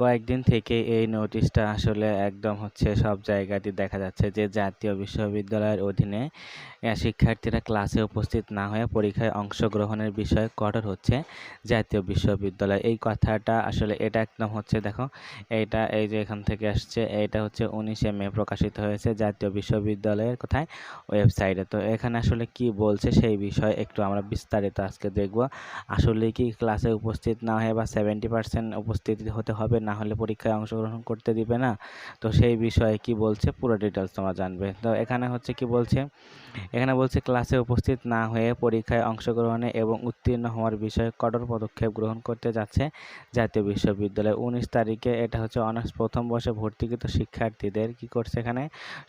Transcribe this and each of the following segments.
কয়েকদিন থেকে এই নোটিশটা আসলে একদম হচ্ছে সব জায়গাতেই দেখা যাচ্ছে যে জাতীয় বিশ্ববিদ্যালয়ের অধীনে শিক্ষার্থীরা ক্লাসে উপস্থিত না হয়ে পরীক্ষায় অংশগ্রহণের বিষয়ে কঠোর হচ্ছে জাতীয় বিশ্ববিদ্যালয়। এই কথাটা আসলে এটা একদম হচ্ছে দেখো এইটা এই যে এখান থেকে আসছে, এটা হচ্ছে উনিশে মে প্রকাশিত হয়েছে জাতীয় বিশ্ববিদ্যালয়ের কোথায়? ওয়েবসাইটে তো এখানে আসলে কি বলছে সেই বিষয়ে একটু আমরা বিস্তারিত আজকে দেখব। আসলে কি ক্লাসে উপস্থিত না হয়ে বা সেভেন্টি পার্সেন্ট উপস্থিত হতে হবে না হলে পরীক্ষায় অংশগ্রহণ করতে দিবে না। তো সেই বিষয়ে কি বলছে পুরো ডিটেলস তোমরা জানবে। তো এখানে হচ্ছে কি বলছে, এখানে বলছে ক্লাসে উপস্থিত না হয়ে পরীক্ষায় অংশগ্রহণে এবং উত্তীর্ণ হওয়ার বিষয়ে কঠোর পদক্ষেপ গ্রহণ করতে যাচ্ছে জাতীয় বিশ্ববিদ্যালয়। উনিশ তারিখে এটা হচ্ছে অনার্স প্রথম বর্ষে ভর্তিকৃত শিক্ষার্থীদের কি করছে এখানে?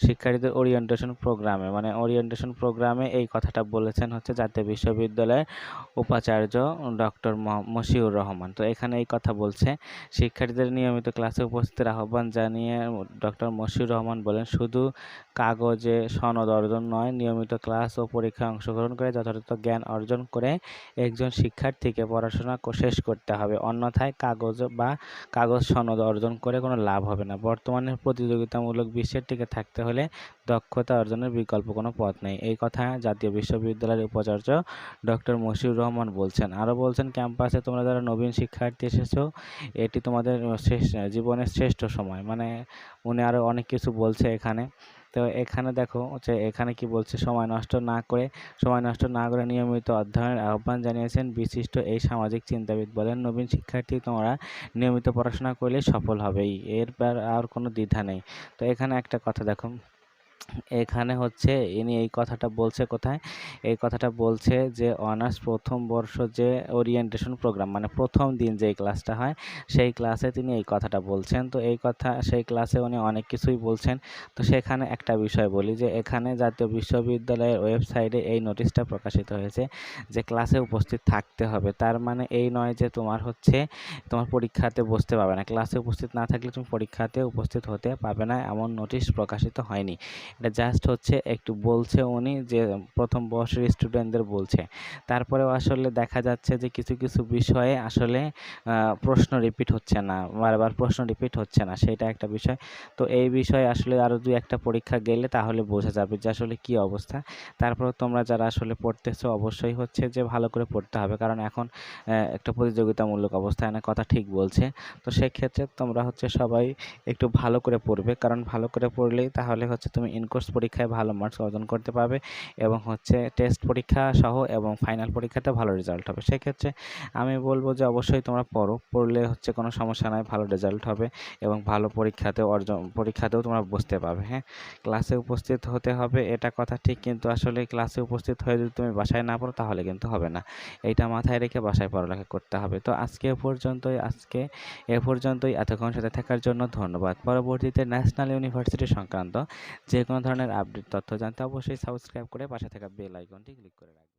শিক্ষার্থীদের ওরিয়েন্টেশন প্রোগ্রামে মানে ওরিয়েন্টেশন প্রোগ্রামে এই কথাটা বলেছেন হচ্ছে জাতীয় বিশ্ববিদ্যালয়ের উপাচার্য ডক্টর মশিউর রহমান। তো এখানে এই কথা বলছে, শিক্ষার্থীদের নিয়মিত ক্লাসে উপস্থিতের আহ্বান জানিয়ে ডক্টর মশিউর রহমান বলেন, শুধু কাগজে সনদ অর্জন নয়, নিয়মিত ক্লাস ও পরীক্ষায় অংশগ্রহণ করে যথাযথ জ্ঞান অর্জন করে একজন শিক্ষার্থীকে পড়াশোনা শেষ করতে হবে। অন্যথায় কাগজ বা কাগজ সনদ অর্জন করে কোনো লাভ হবে না। বর্তমানে প্রতিযোগিতামূলক বিশ্বের টিকে থাকতে হলে দক্ষতা অর্জনের বিকল্প কোনো পথ নেই। এই কথা জাতীয় বিশ্ববিদ্যালয়ের উপাচার্য ডক্টর মশিউর রহমান বলছেন। আরও বলছেন, ক্যাম্পাসে তোমরা যারা নবীন শিক্ষার্থী এসেছ, এটি তোমাদের শেষ জীবনের শ্রেষ্ঠ সময়। মানে উনি আরও অনেক কিছু বলছে এখানে। তো এখানে দেখো যে এখানে কি বলছে, সময় নষ্ট না করে, সময় নষ্ট না করে নিয়মিত অধ্যয়নের আহ্বান জানিয়েছেন বিশিষ্ট এই সামাজিক চিন্তাবিদ বলেন, নবীন শিক্ষার্থী তোমরা নিয়মিত পড়াশোনা করলে সফল হবেই এরপর আর কোনো দ্বিধা নেই। তো এখানে একটা কথা দেখো এখানে হচ্ছে ইনি এই কথাটা বলছে কোথায়? এই কথাটা বলছে যে অনার্স প্রথম বর্ষ যে ওরিয়েন্টেশন প্রোগ্রাম মানে প্রথম দিন যেই ক্লাসটা হয়, সেই ক্লাসে তিনি এই কথাটা বলছেন। তো এই কথা, সেই ক্লাসে উনি অনেক কিছুই বলছেন। তো সেখানে একটা বিষয় বলি যে এখানে জাতীয় বিশ্ববিদ্যালয়ের ওয়েবসাইটে এই নোটিশটা প্রকাশিত হয়েছে যে ক্লাসে উপস্থিত থাকতে হবে। তার মানে এই নয় যে তোমার হচ্ছে, তোমার পরীক্ষাতে বসতে পাবে না। ক্লাসে উপস্থিত না থাকলে তুমি পরীক্ষাতে উপস্থিত হতে পাবে না। এমন নোটিশ প্রকাশিত হয়নি। এটা জাস্ট হচ্ছে একটু বলছে উনি যে, প্রথম বর্ষের স্টুডেন্টদের বলছে। তারপরেও আসলে দেখা যাচ্ছে যে, কিছু কিছু বিষয়ে আসলে প্রশ্ন রিপিট হচ্ছে না, বারবার প্রশ্ন রিপিট হচ্ছে না, সেটা একটা বিষয়। তো এই বিষয়ে আসলে আরও দুই একটা পরীক্ষা গেলে তাহলে বোঝা যাবে যে, আসলে কি অবস্থা। তারপর তোমরা যারা আসলে পড়তেছো, অবশ্যই হচ্ছে যে, ভালো করে পড়তে হবে। কারণ এখন একটা প্রতিযোগিতামূলক অবস্থা এনে কথা ঠিক বলছে। তো সেক্ষেত্রে তোমরা হচ্ছে সবাই একটু ভালো করে পড়বে। কারণ ভালো করে পড়লেই তাহলে হচ্ছে তুমি ইনকোর্স পরীক্ষায় ভালো মার্কস অর্জন করতে পারবে এবং হচ্ছে টেস্ট পরীক্ষা সহ এবং ফাইনাল পরীক্ষাতে ভালো রেজাল্ট হবে। সেক্ষেত্রে আমি বলব যে অবশ্যই তোমরা পড়ো, পড়লে হচ্ছে কোনো সমস্যা নয় ভালো রেজাল্ট হবে এবং ভালো পরীক্ষাতেও অর্জন, পরীক্ষাতেও তোমরা বুঝতে পারবে হ্যাঁ? ক্লাসে উপস্থিত হতে হবে, এটা কথা ঠিক কিন্তু আসলে ক্লাসে উপস্থিত হয়ে যদি তুমি বাসায় না পড়ো তাহলে কিন্তু হবে না। এইটা মাথায় রেখে বাসায় পড়ালেখা করতে হবে। তো আজকে পর্যন্তই, আজকে এ পর্যন্তই। এতক্ষণ সাথে থাকার জন্য ধন্যবাদ। পরবর্তীতে ন্যাশনাল ইউনিভার্সিটি সংক্রান্ত যে কোনো ধরনের আপডেট তথ্য জানতে অবশ্যই সাবস্ক্রাইব করে পাশে থাকা বেল আইকনটি ক্লিক করে রাখবেন।